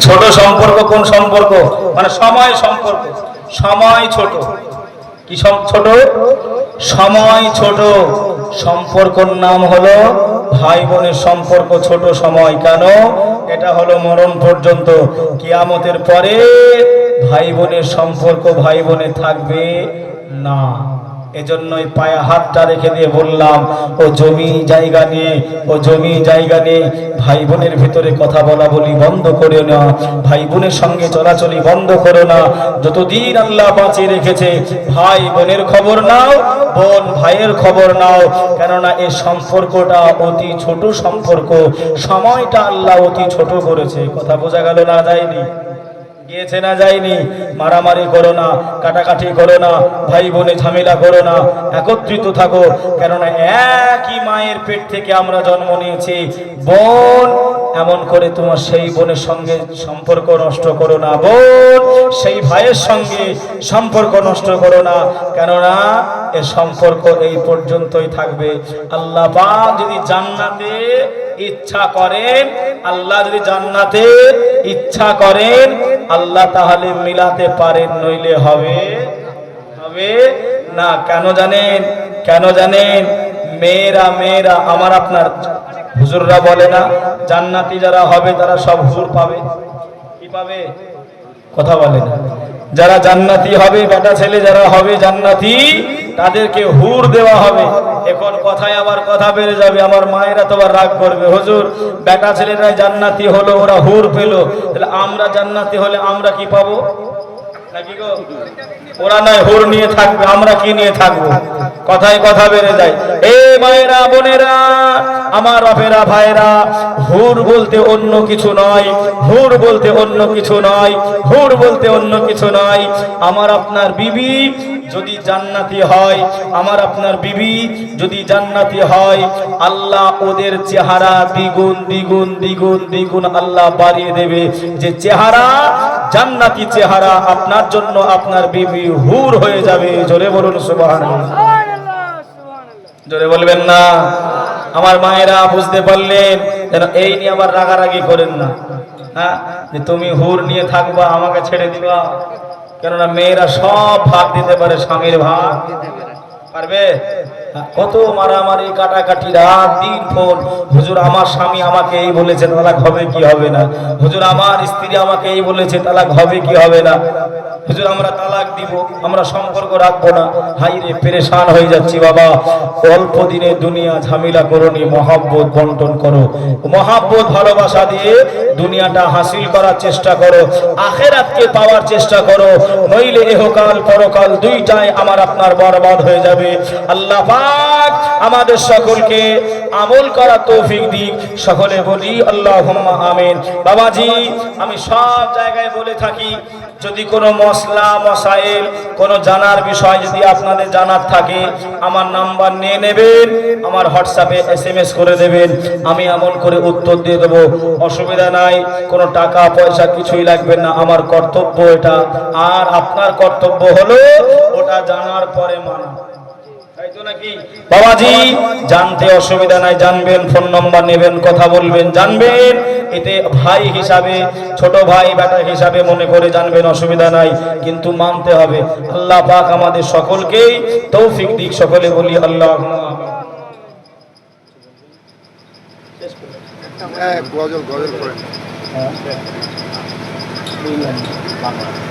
ছোট সম্পর্ক কোন সম্পর্ক? মানে সময় সম্পর্ক। সময় ছোট। কি ছোট? সময় ছোট। সম্পর্কর নাম হলো ভাই বোনের সম্পর্ক ছোট সময়। কেন? এটা হলো মরণ পর্যন্ত। কিয়ামতের পরে ভাই বোনের সম্পর্ক ভাই বোনে থাকবে না। এজন্যই পায়ে হাতটা রেখে দিয়ে বললাম, ও জমি জায়গা নিয়ে ও জমি জায়গা নিয়ে ভাই বোনের ভিতরে কথা বলা বলি বন্ধ করে না। ভাই বোনের সঙ্গে চলাচলি বন্ধ করো না। যতদিন আল্লাহ বাঁচিয়ে রেখেছে ভাই বোনের খবর নাও, বোন ভাইয়ের খবর নাও। কেননা এই সম্পর্কটা অতি ছোট সম্পর্ক। সময়টা আল্লাহ অতি ছোট করেছে। কথা বোঝা গেল না যায়নি? গিয়েছে না যায়নি, মারামারি করো না, কাটাকাটি করো না ভাই বোনে ঝামেলা করো না, একত্রিত থাকো। কেননা একই মায়ের পেট থেকে আমরা জন্ম নিয়েছি। বোন, এমন করে তোমার সেই বোনের সঙ্গে সম্পর্ক নষ্ট করো না। বোন, সেই ভাইয়ের সঙ্গে সম্পর্ক নষ্ট করো না। কেননা এ সম্পর্ক এই পর্যন্তই থাকবে। আল্লাহ যদি জান্নাতে ইচ্ছা করেন, আল্লাহ যদি জান্নাতে ইচ্ছা করেন আল্লাহ তাহলে মিলাতে পারেন, নইলে হবে? হবে না। কেন জানেন? কেন জানেন? মেয়েরা মেয়েরা, আমার আপনার হুজুররা বলে না, জান্নাতি যারা হবে তারা সব হুজুর পাবে। কি পাবে? কথা বলে না। যারা জান্নাতি হবে, বেটা ছেলে যারা হবে, জান্নাতি, তাদেরকে হুর দেওয়া হবে। এখন কথায় আবার কথা বেড়ে যাবে, আমার মায়েরা তো আবার রাগ করবে। হুজুর, বেটা ছেলেরা জান্নাতি হলো, ওরা হুর পেল। তাহলে আমরা জান্নাতি হলে আমরা কি পাবো? নাকি গো? ওরা নয়, হুর নিয়ে থাকবে, আমরা কি নিয়ে থাকব? কথায় কথা বেড়ে যায়। এ মায়েরা বোনেরা, আমার অপেরা ভাইরা হুর বলতে অন্য কিছু নয়, হুর বলতে অন্য কিছু নয়, হুর বলতে অন্য কিছু নয়। আমার আপনার বিবি যদি জান্নাতি হয়, আমার আপনার বিবি যদি জান্নাতি হয়, আল্লাহ ওদের চেহারা দ্বিগুণ দ্বিগুণ দ্বিগুণ দ্বিগুণ আল্লাহ বাড়িয়ে দেবে। যে চেহারা, জান্নাতি চেহারা, আপনার জন্য আপনার বিবি হুর হয়ে যাবে। জোরে বলুন, সুবহানাল্লাহ। জোরে বলবেন না। আমার মায়েরা বুঝতে পারলেন যেন এই নিয়ে আবার রাগারাগি করেন না। হ্যাঁ? যে তুমি হুর নিয়ে থাকবা আমাকে ছেড়ে দিবা। কেননা মেয়েরা সব ভাগ দিতে পারে স্বামীর ভাগ। পারবে? হ্যাঁ, কত মারামারি কাটাকাটি রাত দিন ফোন হুজুর আমার স্বামী আমাকে এই বলেছে তালাক হবে কি হবে না? হুজুর আমার স্ত্রী আমাকে এই বলেছে তালাক হবে কি হবে না? হুজুর, আমরা তালাক দিব, আমরা সম্পর্ক রাখব না। হাই রে পেরেশান হয়ে যাচ্ছি বাবা। অল্প দিনে দুনিয়া ঝামেলা করনি মহাব্বত বন্টন করো। মহাব্বত, ভালোবাসা দিয়ে দুনিয়াটা হাসিল করার চেষ্টা করো। আখেরাতকে পাওয়ার চেষ্টা করো। নইলে এহকাল, পরকাল দুইটাই আমার আপনার বরবাদ হয়ে যাবে। আল্লাহ পাক আমাদের সকলকে আমল করা তৌফিক দিক। সকলে বলি আল্লাহ আমিন। বাবাজি, আমি সব জায়গায় বলে থাকি, যদি কোনো মশলা, মশাইল, কোনো জানার বিষয় যদি আপনাদের জানার থাকে, আমার নাম্বার নিয়ে নেবেন, আমার হোয়াটসঅ্যাপে এস এম এস করে দেবেন, আমি এমন করে উত্তর দিয়ে দেবো, অসুবিধা নাই, কোনো টাকা, পয়সা কিছুই লাগবে না, আমার কর্তব্য এটা, আর আপনার কর্তব্য হলো ওটা জানার পরে মানা? বাবাজি জানতে অসুবিধা নাই জানবেন ফোন নম্বর নেবেন কথা বলবেন জানবেন। এতে ভাই হিসাবে ছোট ভাই বেটা হিসাবে মনে করে জানবেন অসুবিধা নাই কিন্তু মানতে হবে। আল্লাহ পাক আমাদের সকলকেই তৌফিক দিক সকলে বলি আল্লাহ। গজল গজল করে